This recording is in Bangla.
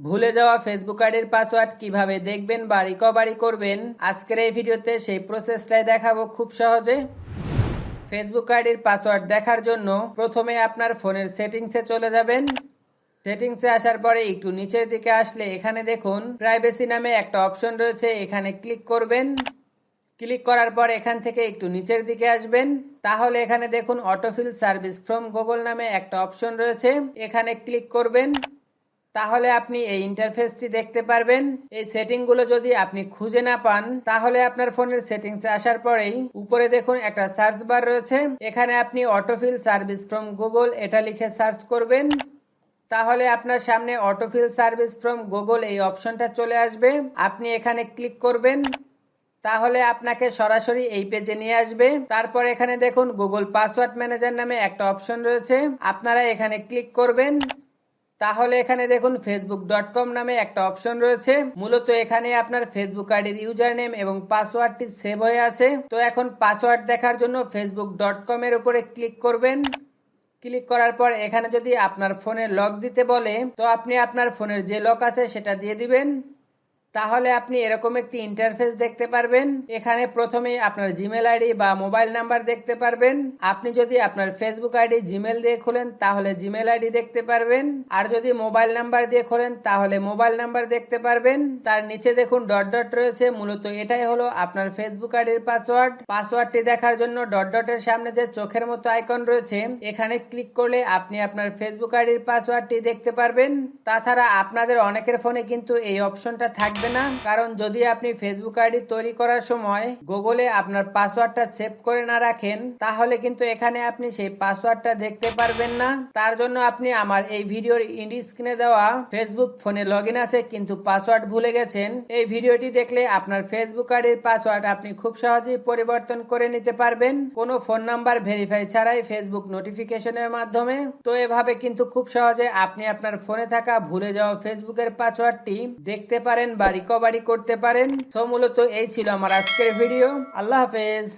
ভুলে যাওয়া ফেসবুক আইডির পাসওয়ার্ড কীভাবে দেখবেন বা রিকভারি করবেন, আজকের এই ভিডিওতে সেই প্রসেসটাই দেখাবো খুব সহজে। ফেসবুক আইডির পাসওয়ার্ড দেখার জন্য প্রথমে আপনার ফোনের সেটিংসে চলে যাবেন। সেটিংসে আসার পরে একটু নিচের দিকে আসলে এখানে দেখুন প্রাইভেসি নামে একটা অপশন রয়েছে, এখানে ক্লিক করবেন। ক্লিক করার পর এখান থেকে একটু নিচের দিকে আসবেন। তাহলে এখানে দেখুন অটোফিল সার্ভিস ফ্রম গুগল নামে একটা অপশন রয়েছে, এখানে ক্লিক করবেন। তাহলে আপনি এই ইন্টারফেসটি দেখতে পারবেন। এই সেটিংগুলো যদি আপনি খুঁজে না পান, তাহলে আপনার ফোনের সেটিংসে আসার পরেই উপরে দেখুন একটা সার্চ বার রয়েছে। এখানে আপনি অটোফিল সার্ভিস ফ্রম গুগল এটা লিখে সার্চ করবেন। তাহলে আপনার সামনে অটোফিল সার্ভিস ফ্রম গুগল এই অপশনটা চলে আসবে। আপনি এখানে ক্লিক করবেন। তাহলে আপনাকে সরাসরি এই পেজে নিয়ে আসবে। তারপর এখানে দেখুন গুগল পাসওয়ার্ড ম্যানেজার নামে একটা অপশন রয়েছে। আপনারা এখানে ক্লিক করবেন। তাহলে এখানে দেখুন ফেসবুক ডট কম নামে একটা অপশন রয়েছে। মূলত এখানে আপনার ফেসবুক আইডির ইউজার নেম এবং পাসওয়ার্ডটি সেভ হয়ে আছে। তো এখন পাসওয়ার্ড দেখার জন্য ফেসবুক ডট কম এর উপরে ক্লিক করবেন। ক্লিক করার পর এখানে যদি আপনার ফোনে লক দিতে বলে, তো আপনি আপনার ফোনের যে লক আছে সেটা দিয়ে দিবেন। তাহলে আপনি এরকম একটি ইন্টারফেস দেখতে পারবেন। এখানে প্রথমেই আপনার জিমেল আইডি বা মোবাইল নাম্বার দেখতে পারবেন। আপনি যদি আপনার ফেসবুক আইডি জিমেল দিয়ে খোলেন, তাহলে জিমেল আইডি দেখতে পারবেন। আর যদি মোবাইল নাম্বার দিয়ে খোলেন, তাহলে মোবাইল নাম্বার দেখতে পারবেন। তার নিচে দেখুন ডট ডট রয়েছে। মূলত এটাই হলো আপনার ফেসবুক আইডির পাসওয়ার্ড পাসওয়ার্ডটি দেখার জন্য ডট ডটের সামনে যে চোখের মতো আইকন রয়েছে, এখানে ক্লিক করলে আপনি আপনার ফেসবুক আইডির পাসওয়ার্ডটি দেখতে পারবেন। তাছাড়া আপনাদের অনেকের ফোনে কিন্তু এই অপশনটা থাকবে। না। কারণ যদি আপনি ফেসবুক আইডি তৈরি করার সময় গুগলে আপনার পাসওয়ার্ডটা সেভ করে না রাখেন, তাহলে কিন্তু এখানে আপনি সেই পাসওয়ার্ডটা দেখতে পারবেন না। তার জন্য আপনি আমার এই ভিডিওর ইন্ডি স্ক্রিনে দেওয়া ফেসবুক ফোনে লগ আছে, কিন্তু পাসওয়ার্ড ভুলে গেছেন। এই ভিডিওটি দেখলে আপনার ফেসবুক আইডির পাসওয়ার্ড আপনি খুব সহজেই পরিবর্তন করে নিতে পারবেন। কোনো ফোন নাম্বার ভেরিফাই ছাড়াই ফেসবুক নোটিফিকেশনের মাধ্যমে। তো এভাবে কিন্তু খুব সহজে আপনি আপনার ফোনে থাকা ভুলে যাওয়া ফেসবুকের পাসওয়ার্ডটি দেখতে পারেন বা রিকভারি করতে পারেন। তো মূলত এই ছিল আমার আজকের ভিডিও আল্লাহ হাফেজ।